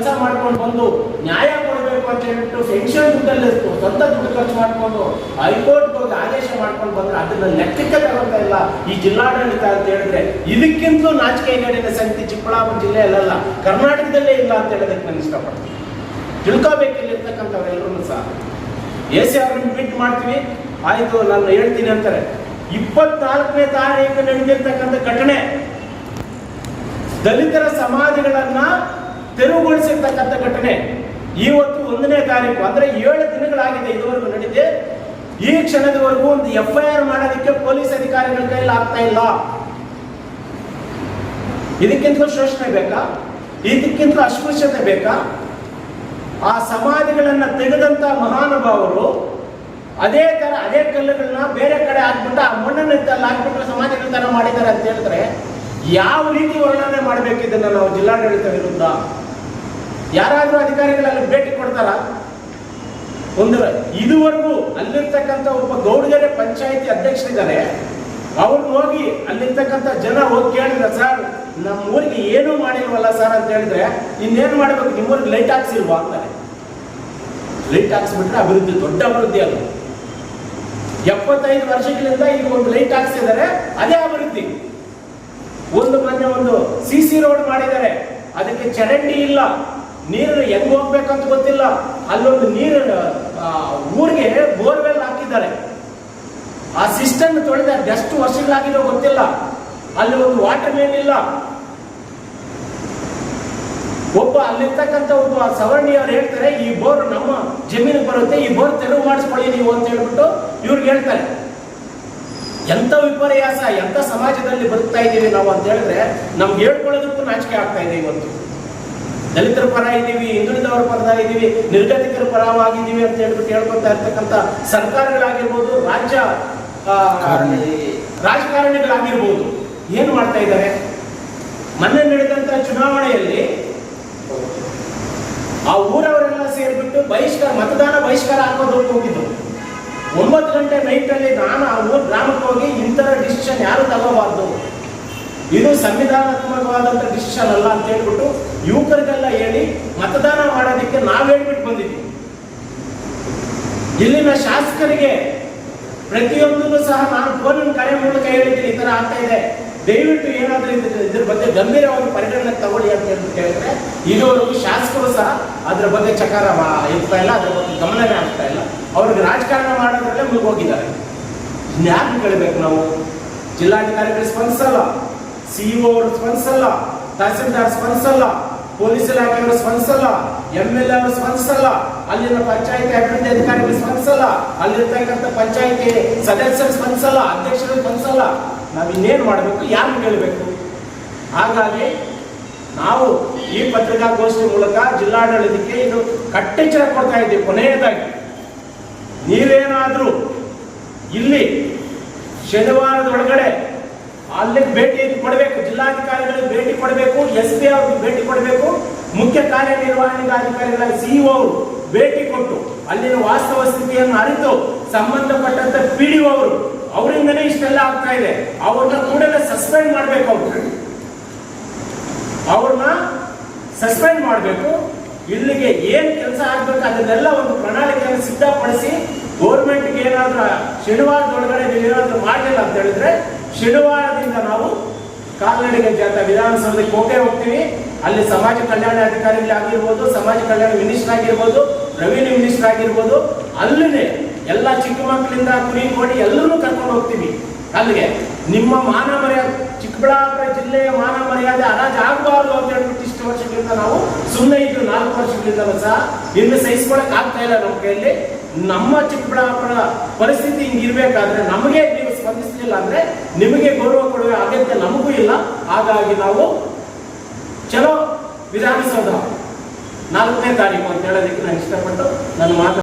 ಕೆಲಸ ಮಾಡ್ಕೊಂಡು ಬಂದು ನ್ಯಾಯ ಕೊಡಬೇಕು ಅಂತ ಹೇಳ್ಬಿಟ್ಟು ಪೆನ್ಷನ್ ದುಡ್ಡಲ್ಲಿ ಸ್ವಂತ ದುಡ್ಡು ಖರ್ಚು ಮಾಡ್ಕೊಂಡು ಹೈಕೋರ್ಟ್ ಹೋಗಿ ಆದೇಶ ಮಾಡ್ಕೊಂಡು ಬಂದ್ರೆ ಅದನ್ನ ಲೆಕ್ಕಕ್ಕೆ ತಗೊಂತ ಇಲ್ಲ. ಈ ಜಿಲ್ಲಾಡಳಿತ ಅಂತ ಹೇಳಿದ್ರೆ ಇದಕ್ಕಿಂತಲೂ ನಾಚಿಕೆಗೇಡಿನ ಸಂಗತಿ ಚಿಕ್ಕಬಳ್ಳಾಪುರ ಅಲ್ಲಲ್ಲ ಕರ್ನಾಟಕದಲ್ಲೇ ಇಲ್ಲ ಅಂತ ಹೇಳೋದಕ್ಕೆ ನಾನು ಇಷ್ಟಪಡ್ತೀನಿ. ತಿಳ್ಕೋಬೇಕು ಇಲ್ಲಿರ್ತಕ್ಕಂಥವ್ರೆಲ್ಲರೂ ಸಹ. ಎ ಸಿ ಅವ್ರನ್ನ ಮಾಡ್ತೀವಿ. ಆಯ್ತು, ನಾನು ಹೇಳ್ತೀನಿ ಅಂತಾರೆ. ಇಪ್ಪತ್ನಾಲ್ಕನೇ ತಾರೀಕು ನಡೆದಿರ್ತಕ್ಕಂಥ ಘಟನೆ. ದಲಿತರ ಸಮಾಧಿಗಳನ್ನ ತೆರವುಗೊಳಿಸಿರ್ತಕ್ಕಂಥ ಘಟನೆ. ಇವತ್ತು ಒಂದನೇ ತಾರೀಕು, ಅಂದ್ರೆ ಏಳು ದಿನಗಳಾಗಿದೆ ಇದುವರೆಗೂ ನಡೆದಿದೆ. ಈ ಕ್ಷಣದವರೆಗೂ ಒಂದು ಎಫ್ ಐ ಆರ್ ಮಾಡೋದಕ್ಕೆ ಪೊಲೀಸ್ ಅಧಿಕಾರಿಗಳ ಕೈಲಿ ಆಗ್ತಾ ಇಲ್ಲ. ಇದಕ್ಕಿಂತಲೂ ಶೋಷಣೆ ಬೇಕಾ? ಇದಕ್ಕಿಂತ ಅಸ್ಪೃಶ್ಯತೆ ಬೇಕಾ? ಆ ಸಮಾಧಿಗಳನ್ನ ತೆಗೆದಂತ ಮಹಾನುಭಾವರು ಅದೇ ತರ, ಅದೇ ಕಲ್ಲುಗಳನ್ನ ಬೇರೆ ಕಡೆ ಹಾಕ್ಬಿಟ್ಟು ಆ ಮಣ್ಣನ್ನು ಹಾಕ್ಬಿಟ್ಟು ಸಮಾಧಿಗಳ ತರ ಮಾಡಿದ್ದಾರೆ ಅಂತ ಹೇಳಿದ್ರೆ ಯಾವ ರೀತಿ ವರ್ಣನೆ ಮಾಡಬೇಕಿದ್ದನ್ನು ನಾವು ಜಿಲ್ಲಾಡಳಿತ ವಿರುದ್ಧ? ಯಾರಾದ್ರೂ ಅಧಿಕಾರಿಗಳಲ್ಲಿ ಭೇಟಿ ಕೊಡ್ತಾರ? ಒಂದು, ಇದುವರೆಗೂ ಅಲ್ಲಿರ್ತಕ್ಕಂಥ ಒಬ್ಬ ಗೌಡಗೆರೆ ಪಂಚಾಯತಿ ಅಧ್ಯಕ್ಷರಿದ್ದಾರೆ. ಅವ್ರು ಹೋಗಿ ಅಲ್ಲಿರ್ತಕ್ಕಂಥ ಜನ ಹೋಗಿ ಕೇಳಿದ್ರೆ, ಸರ್ ನಮ್ಮ ಊರಿಗೆ ಏನೂ ಮಾಡಿಲ್ವಲ್ಲ ಸರ್? ಅಂತ ಹೇಳಿದ್ರೆ, ಇನ್ನೇನು ನಿಮ್ಮ ಊರಿಗೆ ಲೈಟ್ ಹಾಕ್ಸಿಲ್ವಾ? ಅಂತಾರೆ. ಲೈಟ್ ಹಾಕ್ಸ್ಬಿಟ್ರೆ ಅಭಿವೃದ್ಧಿ, ದೊಡ್ಡ ಅಭಿವೃದ್ಧಿ ಅದು. ಎಪ್ಪತ್ತೈದು ವರ್ಷಗಳಿಂದ ಈಗ ಒಂದು ಲೈಟ್ ಹಾಕ್ಸಿದ್ದಾರೆ, ಅದೇ ಅಭಿವೃದ್ಧಿ. ಒಂದು ಮೊನ್ನೆ ಒಂದು ಸಿ ಸಿ ರೋಡ್ ಮಾಡಿದ್ದಾರೆ. ಅದಕ್ಕೆ ಚರಂಡಿ ಇಲ್ಲ. ನೀರು ಹೆಂಗ್ ಹೋಗ್ಬೇಕಂತ ಗೊತ್ತಿಲ್ಲ. ಅಲ್ಲೊಂದು ನೀರು ಊರಿಗೆ ಬೋರ್ವೆಲ್ ಹಾಕಿದ್ದಾರೆ. ಆ ಸಿಸ್ಟಮ್ ತೊಳೆದ ಎಷ್ಟು ವರ್ಷಗಳಾಗಿದೋ ಗೊತ್ತಿಲ್ಲ. ಅಲ್ಲಿ ಒಂದು ವಾಟರ್ ಮೇನ್ ಇಲ್ಲ. ಒಬ್ಬ ಅಲ್ಲಿರ್ತಕ್ಕಂಥ ಒಬ್ಬ ಸವರ್ಣಿ ಅವ್ರು ಹೇಳ್ತಾರೆ, ಈ ಬೋರ್ ನಮ್ಮ ಜಮೀನಿಗೆ ಬರುತ್ತೆ, ಈ ಬೋರ್ ತೆರವು ಮಾಡಿಸ್ಕೊಳ್ಳಿ ನೀವು ಅಂತ ಹೇಳ್ಬಿಟ್ಟು ಇವ್ರಿಗೆ ಹೇಳ್ತಾರೆ. ಎಂತ ವಿಪರ್ಯಾಸ ಎಂತ ಸಮಾಜದಲ್ಲಿ ಬದುಕ್ತಾ ಇದ್ದೀವಿ ನಾವು ಅಂತ ಹೇಳಿದ್ರೆ, ನಮ್ಗೆ ಹೇಳ್ಕೊಳ್ಳೋದಕ್ಕೂ ನಾಚಿಕೆ ಆಗ್ತಾ ಇದೆ ಇವತ್ತು. ದಲಿತರ ಪರ ಇದ್ದೀವಿ ಹಿಂದುಳಿದವರ ಪರ ಇದ್ದೀವಿ ನಿರ್ಗತಿಕರ ಪರವಾಗಿದ್ದೀವಿ ಅಂತ ಹೇಳ್ಬಿಟ್ಟು ಹೇಳ್ಕೊತಾ ಇರ್ತಕ್ಕಂಥ ಸರ್ಕಾರಗಳಾಗಿರ್ಬೋದು ರಾಜ್ಯ ರಾಜಕಾರಣಿಗಳಾಗಿರ್ಬೋದು ಏನು ಮಾಡ್ತಾ ಇದ್ದಾರೆ ಮೊನ್ನೆ ನಡೆದಂತ ಚುನಾವಣೆಯಲ್ಲಿ ಆ ಊರವರೆಲ್ಲ ಸೇರಿಬಿಟ್ಟು ಬಹಿಷ್ಕಾರ ಮತದಾನ ಬಹಿಷ್ಕಾರ ಹಾಕೋದಕ್ಕೆ ಹೋಗಿದ್ದು ಒಂಬತ್ತು ಗಂಟೆ ನೈಟ್ ಅಲ್ಲಿ ನಾನು ಆ ಊರ್ ಗ್ರಾಮಕ್ಕೆ ಹೋಗಿ ಇಂಥರ ಡಿಸಿಷನ್ ಯಾರು ತಗೋಬಾರ್ದು? ಇದು ಸಂವಿಧಾನಾತ್ಮಕವಾದಂಥ ಡಿಸಿಷನ್ ಅಲ್ಲ ಅಂತ ಹೇಳ್ಬಿಟ್ಟು ಯುವಕರಿಗೆಲ್ಲ ಹೇಳಿ ಮತದಾನ ಮಾಡೋದಕ್ಕೆ ನಾವು ಹೇಳ್ಬಿಟ್ಟು ಬಂದಿದ್ದೀವಿ ಇಲ್ಲಿನ ಶಾಸಕರಿಗೆ ಪ್ರತಿಯೊಂದನ್ನು ಸಹ ನಾನು ಫೋನಿನ ಕರೆ ಮೂಲಕ ಹೇಳಿದ್ದೀನಿ, ಈ ಥರ ಆಗ್ತಾ ಇದೆ. ದಯವಿಟ್ಟು ಏನಾದ್ರೂ ಇದ್ರ ಬಗ್ಗೆ ಗಂಭೀರವಾಗಿ ಪರಿಗಣನೆ ತಗೊಳ್ಳಿ ಅಂತ ಹೇಳ್ಬಿಟ್ಟು ಹೇಳಿದ್ರೆ, ಇದುವರೆಗೂ ಶಾಸಕರು ಸಹ ಅದ್ರ ಬಗ್ಗೆ ಚಕಾರ ಇರ್ತಾ ಇಲ್ಲ, ಅದ್ರ ಬಗ್ಗೆ ಗಮನವೇ ಆಗ್ತಾ ಇಲ್ಲ. ಅವ್ರಿಗೆ ರಾಜಕಾರಣ ಮಾಡೋದ್ರಲ್ಲೇ ಮುಳುಗೋಗಿದ್ದಾರೆ. ಇನ್ಯಾರು ಕೇಳಬೇಕು ನಾವು? ಜಿಲ್ಲಾಧಿಕಾರಿಗಳು ಸ್ಪಂದಿಸಲ್ಲ ಸಿಇಒ ಅವರು ಸ್ಪಂದಿಸಲ್ಲ, ತಹಸೀಲ್ದಾರ್ ಸ್ಪಂದಿಸಲ್ಲ. ಪೊಲೀಸ್ ಇಲಾಖೆಯವರು ಸ್ಪಂದಿಸಲ್ಲ ಎಂ ಎಲ್ ಅವರು ಸ್ಪಂದಿಸಲ್ಲ, ಅಲ್ಲಿನ ಪಂಚಾಯತಿ ಅಭಿವೃದ್ಧಿ ಅಧಿಕಾರಿಗಳು ಸ್ಪಂದಿಸಲ್ಲ, ಅಲ್ಲಿರ್ತಕ್ಕಂಥ ಪಂಚಾಯತಿ ಸದಸ್ಯರು ಸ್ಪಂದಿಸಲ್ಲ, ಅಧ್ಯಕ್ಷರು ಸ್ಪಂದಿಸಲ್ಲ. ನಾವು ಇನ್ನೇನು ಮಾಡಬೇಕು ಯಾರು ಕೇಳಬೇಕು? ಹಾಗಾಗಿ ನಾವು ಈ ಪತ್ರಿಕಾಗೋಷ್ಠಿ ಮೂಲಕ ಜಿಲ್ಲಾಡಳಿತಕ್ಕೆ ಇದು ಕಟ್ಟೆಚ್ಚರ ಕೊಡ್ತಾ ಇದ್ದೀವಿ, ಕೊನೆಯದಾಗಿ. ನೀವೇನಾದರೂ ಇಲ್ಲಿ ಶನಿವಾರದ ಒಳಗಡೆ ಅಲ್ಲಿ ಭೇಟಿ ಕೊಡಬೇಕು, ಜಿಲ್ಲಾಧಿಕಾರಿಗಳಿಗೆ ಭೇಟಿ ಕೊಡಬೇಕು, ಎಸ್ ಪಿ ಅವ್ರಿಗೆ ಭೇಟಿ ಕೊಡಬೇಕು. ಮುಖ್ಯ ಕಾರ್ಯನಿರ್ವಹಣಾಧಿಕಾರಿಗಳ ಸಿಇಒ ಅವರು ಭೇಟಿ ಕೊಟ್ಟು ಅಲ್ಲಿನ ವಾಸ್ತವ ಸ್ಥಿತಿಯನ್ನು ಅರಿತು ಸಂಬಂಧಪಟ್ಟಂತ ಪಿ ಡಿ ಅವರು ಅವರಿಂದನೇ ಇಷ್ಟೆಲ್ಲ ಆಗ್ತಾ ಇದೆ. ಅವ್ರನ್ನ ಕೂಡಲೇ ಸಸ್ಪೆಂಡ್ ಮಾಡ್ಬೇಕು ಅವ್ರು. ಅವ್ರನ್ನ ಸಸ್ಪೆಂಡ್ ಮಾಡಬೇಕು. ಇಲ್ಲಿಗೆ ಏನ್ ಕೆಲಸ ಆಗ್ಬೇಕು ಅದನ್ನೆಲ್ಲ ಒಂದು ಪ್ರಣಾಳಿಕೆಯನ್ನು ಸಿದ್ಧಪಡಿಸಿ ಗೌರ್ಮೆಂಟ್ಗೆ ಏನಾದ್ರೂ ಶನಿವಾರದೊಳಗಡೆ ನೀವು ಏನಾದ್ರೂ ಮಾಡಲಿಲ್ಲ ಅಂತ ಹೇಳಿದ್ರೆ ಶನಿವಾರದಿಂದ ನಾವು ಕಾಲ್ನಡಿಗೆ ಜಾಥಾ ವಿಧಾನಸೌಧಕ್ಕೆ ಹೋಗೇ ಹೋಗ್ತೀವಿ. ಅಲ್ಲಿ ಸಮಾಜ ಕಲ್ಯಾಣ ಅಧಿಕಾರಿಗಳು ಆಗಿರ್ಬೋದು, ಸಮಾಜ ಕಲ್ಯಾಣ ಮಿನಿಸ್ಟರ್ ಆಗಿರ್ಬೋದು ರೆವಿನ್ಯೂ ಮಿನಿಸ್ಟರ್ ಆಗಿರ್ಬೋದು, ಅಲ್ಲಿನೇ ಎಲ್ಲ ಚಿಕ್ಕ ಮಕ್ಕಳಿಂದ ಕುರಿ ಕೋಡಿ ಎಲ್ಲರೂ ಕರ್ಕೊಂಡು ಹೋಗ್ತೀವಿ. ಅಲ್ಲಿಗೆ ನಿಮ್ಮ ಮಾನ ಮರ್ಯಾದೆ ಚಿಕ್ಕಬಳ್ಳಾಪುರ ಜಿಲ್ಲೆಯ ಮಾನ ಮರ್ಯಾದೆ ಅರಾಜ್ ಆಗಬಾರ್ದು ಅಂತ ಹೇಳ್ಬಿಟ್ಟು ಇಷ್ಟು ವರ್ಷಗಳಿಂದ ನಾವು ಸುಮ್ಮನೆ ಇದ್ದು ನಾಲ್ಕು ವರ್ಷಗಳಿಂದ ಸಹ ಇನ್ನು ಸಹಿಸ್ಕೊಳಕ್ ಆಗ್ತಾ ಇಲ್ಲ ನಮ್ಮ ಕೈಯಲ್ಲಿ. ನಮ್ಮ ಚಿಕ್ಕಬಳ್ಳಾಪುರ ಪರಿಸ್ಥಿತಿ ಹಿಂಗಿರ್ಬೇಕಾದ್ರೆ ನಮಗೆ ಸ್ಪಂದಿಸಲಿಲ್ಲ ಅಂದ್ರೆ ನಿಮಗೆ ಗೌರವ ಕೊಡುವ ಅಗತ್ಯ ನಮಗೂ ಇಲ್ಲ. ಹಾಗಾಗಿ ನಾವು ಚಲೋ ವಿಧಾನಸೌಧ ನಾಲ್ಕನೇ ತಾರೀಕು ಅಂತ ಹೇಳೋದಕ್ಕೆ ನಾನು ಇಷ್ಟಪಟ್ಟು ನನ್ನ ಮಾತು